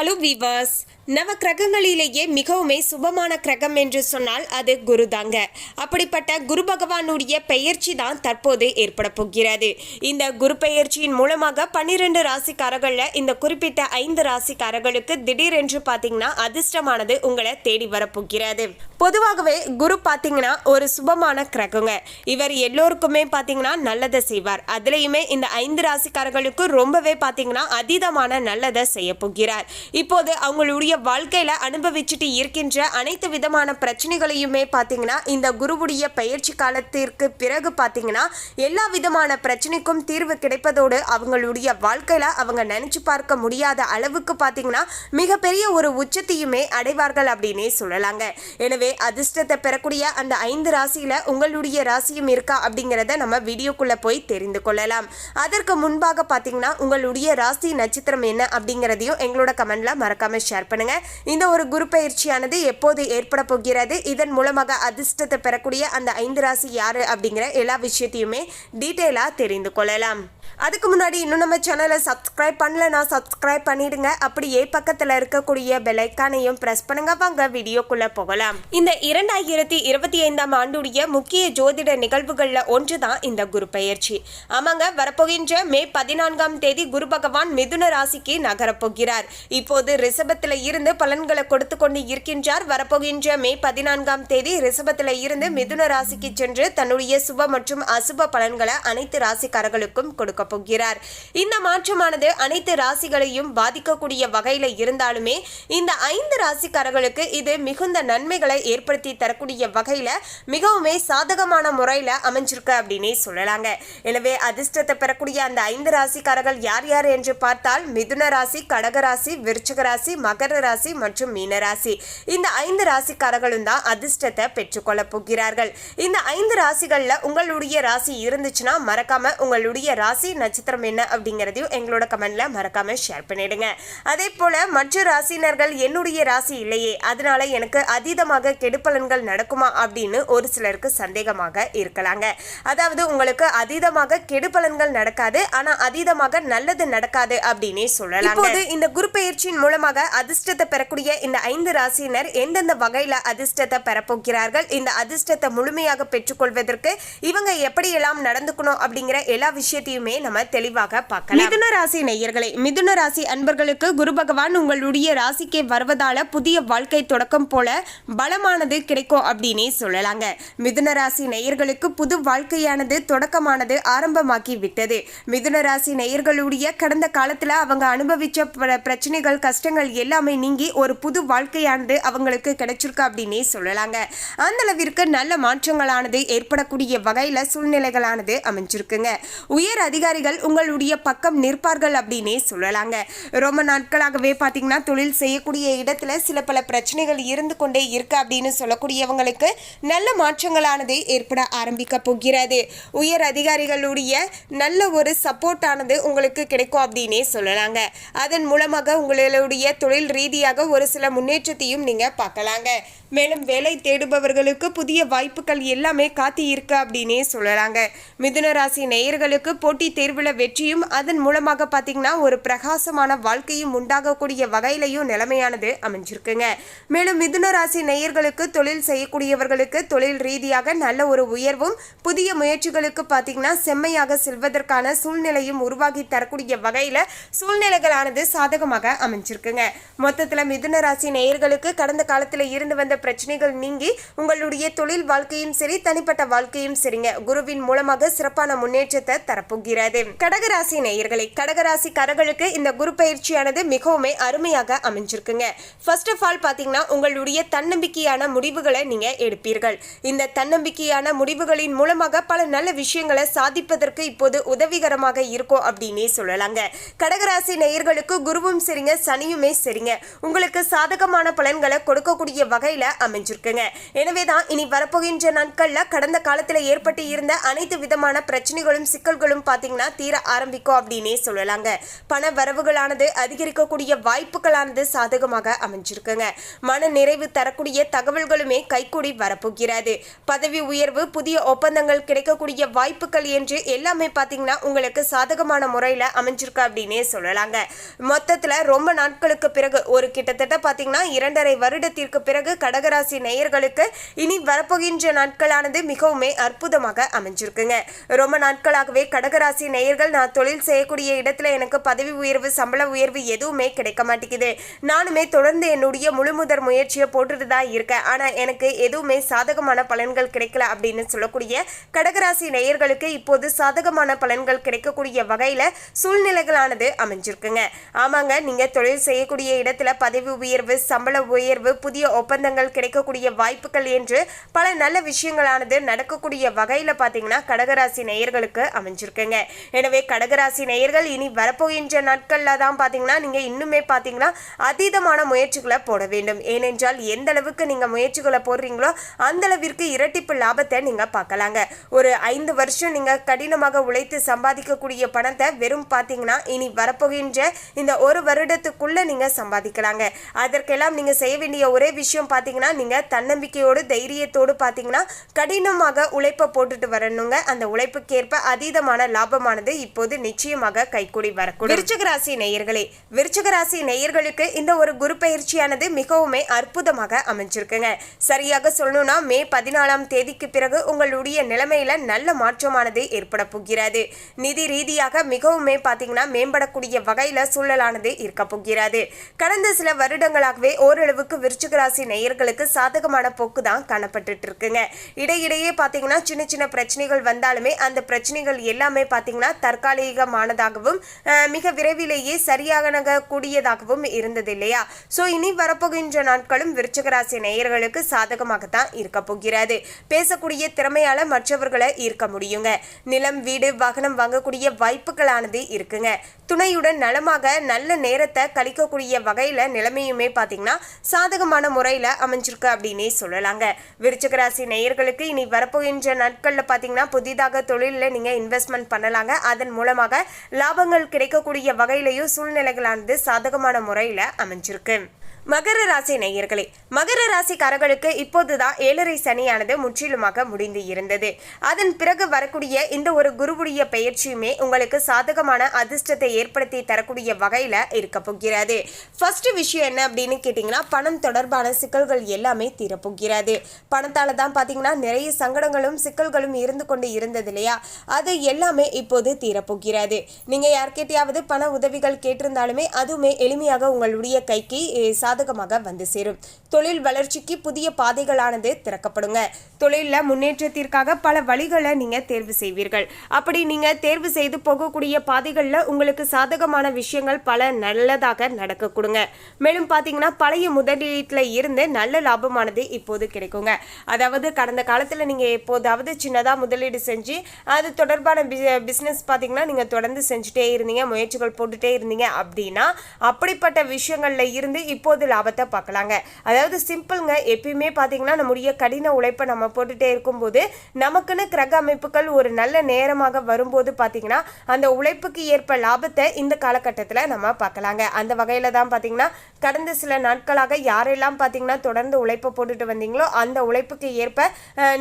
Hello viewers. நவ கிரகங்களிலேயே மிகவுமே சுபமான கிரகம் என்று சொன்னால் அது குரு தாங்க அப்படிப்பட்ட குரு பகவானுடைய பெயர்ச்சி தான் தற்போது ஏற்பட போகிறது. இந்த குரு பெயர்ச்சியின் மூலமாக பன்னிரெண்டு ராசிக்காரர்களில் இந்த குறிப்பிட்ட ஐந்து ராசிக்காரர்களுக்கு திடீரென்று பார்த்தீங்கன்னா அதிர்ஷ்டமானது உங்களை தேடி வரப்போகிறது பொதுவாகவே குரு பார்த்தீங்கன்னா ஒரு சுபமான கிரகங்க. இவர் எல்லோருக்குமே பார்த்தீங்கன்னா நல்லதை செய்வார். அதுலேயுமே இந்த ஐந்து ராசிக்காரர்களுக்கு ரொம்பவே பார்த்தீங்கன்னா அதீதமான நல்லதை செய்ய போகிறார். இப்போது அவங்களுடைய வாழ்க்கையில் அனுபவிச்சுட்டு இருக்கின்ற அனைத்து விதமான பிரச்சனைகளையுமே பார்த்தீங்கன்னா இந்த குருவுடைய பயிற்சி காலத்திற்கு பிறகு பார்த்தீங்கன்னா எல்லா விதமான பிரச்சனைக்கும் தீர்வு கிடைப்பதோடு அவங்களுடைய வாழ்க்கையில் அவங்க நினச்சி பார்க்க முடியாத அளவுக்கு பார்த்தீங்கன்னா மிகப்பெரிய ஒரு உச்சத்தையுமே அடைவார்கள் அப்படின்னே சொல்லலாங்க. எனவே அதிர்ஷ்டத்தை பெறக்கூடிய அந்த ஐந்து ராசியில் உங்களுடைய ராசியும் இருக்கா அப்படிங்கிறத நம்ம வீடியோக்குள்ளே போய் தெரிந்து கொள்ளலாம். அதற்கு முன்பாக பார்த்தீங்கன்னா உங்களுடைய ராசி நட்சத்திரம் என்ன அப்படிங்கிறதையும் எங்களோட கமெண்ட்ல மறக்காம ஷேர் பண்ணுங்க. இந்த ஒரு குரு பயிற்சியானது எப்போது ஏற்பட போகிறது? இதன் மூலமாக அதிர்ஷ்டத்தை பெறக்கூடிய அந்த ஐந்து ராசி யாரு அப்படிங்கிற எல்லா விஷயத்தையுமே டீட்டெயிலா தெரிந்து கொள்ளலாம். அதுக்கு முன்னாடி இன்னும் நம்ம சேனலை சப்ஸ்கிரைப் பண்ணலனா சப்ஸ்கிரைப் பண்ணிடுங்க. அப்படியே பக்கத்தில் இருக்கக்கூடிய பெலைக்கானையும் ப்ரெஸ் பண்ணுங்க. வாங்க வீடியோக்குள்ளே போகலாம். இந்த இரண்டாயிரத்தி இருபத்தி ஐந்தாம் ஆண்டுடைய முக்கிய ஜோதிட நிகழ்வுகளில் ஒன்று தான் இந்த குரு பெயர்ச்சி. ஆமாங்க வரப்போகின்ற மே பதினான்காம் தேதி குரு பகவான் மிதுன ராசிக்கு நகரப்போகிறார் இப்போது ரிஷபத்தில் இருந்து பலன்களை கொடுத்து கொண்டு இருக்கின்றார். வரப்போகின்ற மே பதினான்காம் தேதி ரிஷபத்தில் இருந்து மிதுன ராசிக்கு சென்று தன்னுடைய சுப மற்றும் அசுப பலன்களை அனைத்து ராசிக்காரர்களுக்கும் கொடுக்க போகிறார். இந்த மாற்றமானது அனைத்து ராசிகளையும் பாதிக்கக்கூடிய வகையில் இருந்தாலுமே இந்த ஐந்து ராசிக்காரர்களுக்கு இது மிகுந்த நன்மைகளை ஏற்படுத்தி தரக்கூடிய வகையில் மிகவுமே சாதகமான முறையில் அமைஞ்சிருக்கு அப்படின்னே சொல்லலாங்க. எனவே அதிர்ஷ்டத்தை பெறக்கூடிய அந்த ஐந்து ராசிக்காரர்கள் யார் யார் என்று பார்த்தால் மிதுன ராசி கடக ராசி விருச்சிக ராசி மகர ராசி மற்றும் மீன ராசி. இந்த ஐந்து ராசிக்காரர்களும் தான் அதிர்ஷ்டத்தை பெற்றுக்கொள்ள போகிறார்கள். இந்த ஐந்து ராசிகளில் உங்களுடைய ராசி இருந்துச்சுன்னா மறக்காம உங்களுடைய ராசி நட்சத்திரம் என்ன அப்படிங்கிறதையும் எங்களோட கமெண்ட்ல மறக்காம ஷேர் பண்ணிடுங்க. அதே போல மற்ற ராசினர்கள் என்னுடைய ராசி இல்லையே அதனால எனக்கு அதீதமாக கெடுபலன்கள் நடக்குமா அப்படின்னு ஒரு சிலருக்கு சந்தேகமாக இருக்கலாங்க. அதாவது உங்களுக்கு அதீதமாக கெடுபலன்கள் நடக்காது ஆனா அதீதமாக நல்லது நடக்காது அப்படின்னே சொல்லலாம் இப்போது இந்த குரு பயிற்சியின் மூலமாக அதிர்ஷ்டத்தை பெறக்கூடிய இந்த ஐந்து ராசியினர் எந்தெந்த வகையில அதிர்ஷ்டத்தை பெறப்போகிறார்கள் இந்த அதிர்ஷ்டத்தை முழுமையாக பெற்றுக்கொள்வதற்கு இவங்க எப்படியெல்லாம் நடந்துக்கணும் அப்படிங்கிற எல்லா விஷயத்தையுமே நம்ம தெளிவாக பார்க்கலாம். மிதுன ராசி நேயர்களே மிதுன ராசி அன்பர்களுக்கு குரு பகவான் உங்களுடைய ராசிக்கே வருவதால புதிய வாழ்க்கை தொடக்கம் போல பலமானது கிடைக்கும் அப்படின்னே சொல்லலாங்க. மிதுன ராசி நேயர்களுக்கு புது வாழ்க்கையானது தொடக்கமானது ஆரம்பமாக்கி விட்டது மிதுன ராசி நேயர்களுடைய கடந்த காலத்துல அவங்க அனுபவிச்ச பிரச்சனைகள் கஷ்டங்கள் எல்லாமே நீங்கி ஒரு புது வாழ்க்கையானது அவங்களுக்கு கிடைச்சிருக்கு அப்படின்னே சொல்லலாங்க. அந்த அளவிற்கு நல்ல மாற்றங்களானது ஏற்படக்கூடிய வகையில சூழ்நிலைகளானது அமைஞ்சிருக்குங்க. உயர் அதிகாரி அதிகாரிகள் உங்களுடைய பக்கம் நிற்பார்கள் அப்படின்னே சொல்லலாங்க. ரொம்ப நாட்களாகவே பார்த்தீங்கன்னா தொழில் செய்யக்கூடிய இடத்துல சில பல பிரச்சனைகள் இருந்து கொண்டே இருக்கு அப்படின்னு சொல்லக்கூடியவங்களுக்கு நல்ல மாற்றங்களானது ஏற்பட ஆரம்பிக்க போகிறது. உயர் அதிகாரிகளுடைய நல்ல ஒரு சப்போர்ட் ஆனது உங்களுக்கு கிடைக்கும் அப்படின்னே சொல்லலாங்க. அதன் மூலமாக உங்களுடைய தொழில் ரீதியாக ஒரு சில முன்னேற்றத்தையும் நீங்க பார்க்கலாங்க. மேலும் வேலை தேடுபவர்களுக்கு புதிய வாய்ப்புகள் எல்லாமே காத்தி இருக்கு அப்படின்னே சொல்லலாங்க. மிதுன ராசி நேயர்களுக்கு போட்டி தேர்வில் வெற்றியும் அதன் மூலமாக பார்த்தீங்கன்னா ஒரு பிரகாசமான வாழ்க்கையும் உண்டாகக்கூடிய வகையிலையும் நிலைமையானது அமைஞ்சிருக்குங்க. மேலும் மிதுன ராசி நேயர்களுக்கு தொழில் செய்யக்கூடியவர்களுக்கு தொழில் ரீதியாக நல்ல ஒரு உயர்வும் புதிய முயற்சிகளுக்கு பார்த்தீங்கன்னா செம்மையாக செல்வதற்கான சூழ்நிலையும் உருவாகி தரக்கூடிய வகையில் சூழ்நிலைகளானது சாதகமாக அமைஞ்சிருக்குங்க. மொத்தத்தில் மிதுன ராசி நேயர்களுக்கு கடந்த காலத்தில் இருந்து வந்த பிரச்சனைகள் நீங்கி உங்களுடைய தொழில் வாழ்க்கையும் சரி தனிப்பட்ட வாழ்க்கையும் சரிங்க. குருவின் மூலமாக சிறப்பான முன்னேற்றத்தை தரப்போகிறது கடகராசி நேயர்களை கடகராசிக்காரர்களுக்கு இந்த குரு பயிற்சியானது மிகவுமே அருமையாக அமைஞ்சிருக்குங்க. ஃபர்ஸ்ட் ஆஃப் ஆல் பார்த்தீங்கன்னா உங்களுடைய தன்னம்பிக்கையான முடிவுகளை நீங்க எடுப்பீர்கள். இந்த தன்னம்பிக்கையான முடிவுகளின் மூலமாக பல நல்ல விஷயங்களை சாதிப்பதற்கு இப்போது உதவிகரமாக இருக்கும் அப்படின்னே சொல்லலாங்க. கடகராசி நேயர்களுக்கு குருவும் சரிங்க சனியுமே சரிங்க. உங்களுக்கு சாதகமான பலன்களை கொடுக்கக்கூடிய வகையில அமைஞ்சிருக்குங்க. எனவே தான் இனி வரப்போகின்ற நாட்கள்ல கடந்த காலத்துல ஏற்பட்டு இருந்த அனைத்து விதமான பிரச்சனைகளும் சிக்கல்களும் பாத்தீங்கன்னா பார்த்தீங்கன்னா தீர ஆரம்பிக்கும் அப்படின்னே சொல்லலாங்க. பண வரவுகளானது அதிகரிக்கக்கூடிய வாய்ப்புகளானது சாதகமாக அமைஞ்சிருக்குங்க. மன நிறைவு தரக்கூடிய தகவல்களுமே கைகூடி வரப்போகிறது. பதவி உயர்வு புதிய ஒப்பந்தங்கள் கிடைக்கக்கூடிய வாய்ப்புகள் என்று எல்லாமே பார்த்தீங்கன்னா உங்களுக்கு சாதகமான முறையில் அமைஞ்சிருக்கு அப்படின்னே சொல்லலாங்க. மொத்தத்தில் ரொம்ப நாட்களுக்கு பிறகு ஒரு கிட்டத்தட்ட பார்த்தீங்கன்னா இரண்டரை வருடத்திற்கு பிறகு கடகராசி நேயர்களுக்கு இனி வரப்போகின்ற நாட்களானது மிகவுமே அற்புதமாக அமைஞ்சிருக்குங்க. ரொம்ப நாட்களாகவே கடகராசி நேயர்கள் நான் தொழில் செய்யக்கூடிய இடத்துல எனக்கு பதவி உயர்வு சம்பள உயர்வு எதுவுமே கிடைக்க மாட்டேங்குது. நானுமே தொடர்ந்து என்னுடைய முழுமுதற் முயற்சியை போட்டுட்டு தான் இருக்கேன். ஆனால் எனக்கு எதுவுமே சாதகமான பலன்கள் கிடைக்கல அப்படின்னு சொல்லக்கூடிய கடகராசி நேயர்களுக்கு இப்போது சாதகமான பலன்கள் கிடைக்கக்கூடிய வகையில் சூழ்நிலைகளானது அமைஞ்சிருக்குங்க. ஆமாங்க நீங்கள் தொழில் செய்யக்கூடிய இடத்துல பதவி உயர்வு சம்பள உயர்வு புதிய ஒப்பந்தங்கள் கிடைக்கக்கூடிய வாய்ப்புகள் என்று பல நல்ல விஷயங்களானது நடக்கக்கூடிய வகையில் பார்த்தீங்கன்னா கடகராசி நேயர்களுக்கு அமைஞ்சிருக்குங்க. எனவே கடகராசி நேயர்கள் இனி வரப்போகின்ற நாட்களில் தான் பார்த்தீங்கன்னா நீங்கள் இன்னுமே பார்த்தீங்கன்னா அதீதமான முயற்சிகளை போட வேண்டும். ஏனென்றால் எந்த அளவுக்கு நீங்கள் முயற்சிகளை போடுறீங்களோ அந்த அளவிற்கு இரட்டிப்பு லாபத்தை நீங்கள் பார்க்கலாங்க. ஒரு ஐந்து வருஷம் நீங்கள் கடினமாக உழைத்து சம்பாதிக்கக்கூடிய பணத்தை வெறும் பார்த்தீங்கன்னா இனி வரப்போகின்ற இந்த ஒரு வருடத்துக்குள்ளே நீங்கள் சம்பாதிக்கலாங்க. அதற்கெல்லாம் நீங்கள் செய்ய வேண்டிய ஒரே விஷயம் பார்த்தீங்கன்னா நீங்கள் தன்னம்பிக்கையோடு தைரியத்தோடு பார்த்தீங்கன்னா கடினமாக உழைப்பை போட்டுட்டு வரணுங்க. அந்த உழைப்புக்கேற்ப அதீதமான லாபமானது இப்போது நிச்சயமாக கைக்கூடி வரக்கூடும். விருச்சிக ராசி நேயர்களே விருச்சிக ராசி நேயர்களுக்கு இந்த ஒரு குரு பயிற்சியானது மிகவுமே அற்புதமாக அமைஞ்சிருக்குங்க. சரியாக சொல்லணும்னா மே பதினாலாம் தேதிக்கு பிறகு உங்களுடைய நிலைமையில நல்ல மாற்றமானது ஏற்பட போகிறது. நிதி ரீதியாக மிகவுமே பார்த்தீங்கன்னா மேம்படக்கூடிய வகையில சூழலானது இருக்க போகிறது. கடந்த சில வருடங்களாகவே ஓரளவுக்கு விருச்சகராசி நேயர்களுக்கு சாதகமான போக்கு தான் காணப்பட்டுட்டு இருக்குங்க. இடையிடையே பார்த்தீங்கன்னா சின்ன சின்ன பிரச்சனைகள் வந்தாலுமே அந்த பிரச்சனைகள் எல்லாமே பார்த்தீங்கன்னா தற்காலிகமானதாகவும் மிக விரைவிலேயே சரியாக கூடியதாகவும் இருந்தது இல்லையா? ஸோ இனி வரப்போகின்ற நாட்களும் விருச்சகராசி நேயர்களுக்கு சாதகமாகத்தான் இருக்க போகிறது. பேசக்கூடிய திறமையால மற்றவர்களை ஈர்க்க முடியுங்க. நிலம் வீடு வாகனம் வாங்கக்கூடிய வாய்ப்புகளானது இருக்குங்க. துணையுடன் நலமாக நல்ல நேரத்தை கழிக்கக்கூடிய வகையில் நிலைமையுமே பார்த்தீங்கன்னா சாதகமான முறையில் அமைஞ்சிருக்கு அப்படின்னே சொல்லலாங்க. விருச்சகராசி நேயர்களுக்கு இனி வரப்போகின்ற நாட்களில் பார்த்தீங்கன்னா புதிதாக தொழிலில் நீங்கள் இன்வெஸ்ட்மெண்ட் பண்ணலாம். பண்ணலாங்க அதன் மூலமாக லாபங்கள் கிடைக்கக்கூடிய வகையிலையும் சூழ்நிலைகளானது சாதகமான முறையில் அமைஞ்சிருக்கு. மகர ராசி நேயர்களே மகர ராசிக்காரர்களுக்கு இப்போதுதான் ஏழரை சனியானது முற்றிலுமாக முடிந்து இருந்தது. அதன் பிறகு வரக்கூடிய இந்த ஒரு குருவுடைய பெயர்ச்சியுமே உங்களுக்கு சாதகமான அதிர்ஷ்டத்தை ஏற்படுத்தி தரக்கூடிய வகையில் இருக்க போகிறது. ஃபர்ஸ்ட் விஷயம் என்ன அப்படின்னு கேட்டிங்கன்னா பணம் தொடர்பான சிக்கல்கள் எல்லாமே தீரப்போகிறது. பணத்தால் தான் பார்த்தீங்கன்னா நிறைய சங்கடங்களும் சிக்கல்களும் இருந்து கொண்டு இருந்தது இல்லையா? அது எல்லாமே இப்போது தீரப்போகிறது. நீங்கள் யார்கிட்டயாவது பண உதவிகள் கேட்டிருந்தாலுமே அதுவுமே எளிமையாக உங்களுடைய கைக்கு சாத சாதகமாக வந்து சேரும். தொழில் வளர்ச்சிக்கு புதிய பாதைகளானது திறக்கப்படுங்க. தொழிலில் முன்னேற்றத்திற்காக பல வழிகளை நீங்கள் தேர்வு செய்வீர்கள். அப்படி நீங்கள் தேர்வு செய்து போகக்கூடிய பாதைகளில் உங்களுக்கு சாதகமான விஷயங்கள் பல நல்லதாக நடக்க கொடுங்க. மேலும் பார்த்தீங்கன்னா பழைய முதலீட்டில் இருந்து நல்ல லாபமானது இப்போது கிடைக்குங்க. அதாவது கடந்த காலத்தில் நீங்கள் எப்போதாவது சின்னதாக முதலீடு செஞ்சு அது தொடர்பான பிஸ்னஸ் பார்த்தீங்கன்னா நீங்கள் தொடர்ந்து செஞ்சுட்டே இருந்தீங்க முயற்சிகள் போட்டுட்டே இருந்தீங்க அப்படின்னா அப்படிப்பட்ட விஷயங்களில் இருந்து இப்போது லாபத்தை பார்க்கலாங்க. அதாவது சிம்பிள்ங்க எப்பயுமே பார்த்தீங்கன்னா நம்முடைய கடின உழைப்பை நம்ம போட்டுட்டே இருக்கும்போது நமக்குன்னு கிரக அமைப்புகள் ஒரு நல்ல நேரமாக வரும்போது பார்த்தீங்கன்னா அந்த உழைப்புக்கு ஏற்ப லாபத்தை இந்த காலகட்டத்தில் நம்ம பார்க்கலாங்க. அந்த வகையில் தான் பார்த்தீங்கன்னா கடந்த சில நாட்களாக யாரெல்லாம் பார்த்தீங்கன்னா தொடர்ந்து உழைப்பை போட்டுட்டு வந்தீங்களோ அந்த உழைப்புக்கு ஏற்ப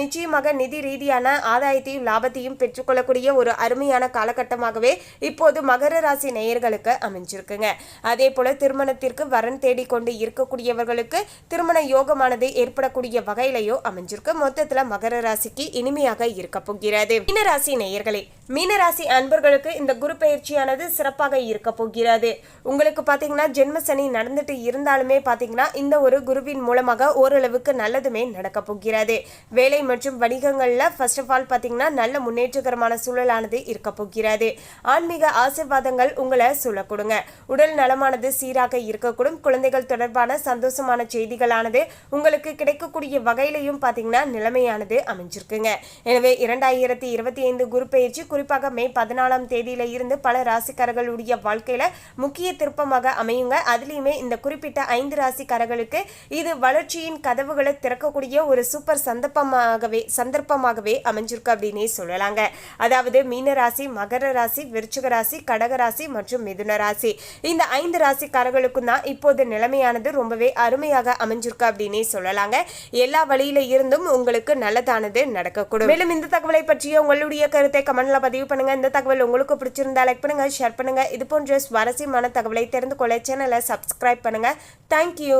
நிச்சயமாக நிதி ரீதியான ஆதாயத்தையும் லாபத்தையும் பெற்றுக்கொள்ளக்கூடிய ஒரு அருமையான காலகட்டமாகவே இப்போது மகர ராசி நேயர்களுக்கு அமைஞ்சிருக்குங்க. அதே போல திருமணத்திற்கு வரன் தேடிக்கொண்டு கொண்டு இருக்கக்கூடியவர்களுக்கு திருமண யோகமானது ஏற்படக்கூடிய வகையிலையோ அமைஞ்சிருக்கு மொத்தத்துல மகர ராசிக்கு இனிமையாக இருக்க போகிறது. மீனராசி நேயர்களே மீனராசி அன்பர்களுக்கு இந்த குரு பயிற்சியானது சிறப்பாக இருக்க போகிறது. உங்களுக்கு பாத்தீங்கன்னா ஜென்ம சனி நடந்துட்டு இருந்தாலுமே பாத்தீங்கன்னா இந்த ஒரு குருவின் மூலமாக ஓரளவுக்கு நல்லதுமே நடக்க போகிறது. வேலை மற்றும் வணிகங்கள்ல ஃபர்ஸ்ட் ஆஃப் ஆல் பாத்தீங்கன்னா நல்ல முன்னேற்றகரமான சூழலானது இருக்க போகிறது. ஆன்மீக ஆசிர்வாதங்கள் உங்களை சொல்ல கொடுங்க. உடல் நலமானது சீராக இருக்கக்கூடும். குழந்தைகள் தொடர்பான சந்தோஷமான செய்திகளானது உங்களுக்கு கிடைக்கக்கூடிய வகையிலையும் பார்த்தீங்கன்னா நிலைமையானது அமைஞ்சிருக்குங்க. எனவே இரண்டாயிரத்தி இருபத்தி ஐந்து குரு பயிற்சி குறிப்பாக மே பதினாலாம் தேதியில இருந்து பல ராசிக்காரர்களுடைய வாழ்க்கையில முக்கிய திருப்பமாக அமையுங்க. அதுலேயுமே இந்த குறிப்பிட்ட ஐந்து ராசிக்காரர்களுக்கு இது வளர்ச்சியின் கதவுகளை திறக்கக்கூடிய ஒரு சூப்பர் சந்தர்ப்பமாகவே சந்தர்ப்பமாகவே அமைஞ்சிருக்கு அப்படின்னே சொல்லலாங்க. அதாவது மீன ராசி மகர ராசி விருச்சிக ராசி கடக ராசி மற்றும் மிதுன ராசி. இந்த ஐந்து ராசிக்காரர்களுக்கும் தான் இப்போது நிலைமையான நிலைமையானது ரொம்பவே அருமையாக அமைஞ்சிருக்கு அப்படின்னே சொல்லலாங்க. எல்லா வழியில இருந்தும் உங்களுக்கு நல்லதானது நடக்கக்கூடும். மேலும் இந்த தகவலை பற்றிய உங்களுடைய கருத்தை கமெண்ட்ல பதிவு பண்ணுங்க. இந்த தகவல் உங்களுக்கு பிடிச்சிருந்தா லைக் பண்ணுங்க ஷேர் பண்ணுங்க. இது போன்ற சுவாரஸ்யமான தகவலை தெரிந்து கொள்ள சேனலை சப்ஸ்கிரைப் பண்ணுங்க. தேங்க்யூ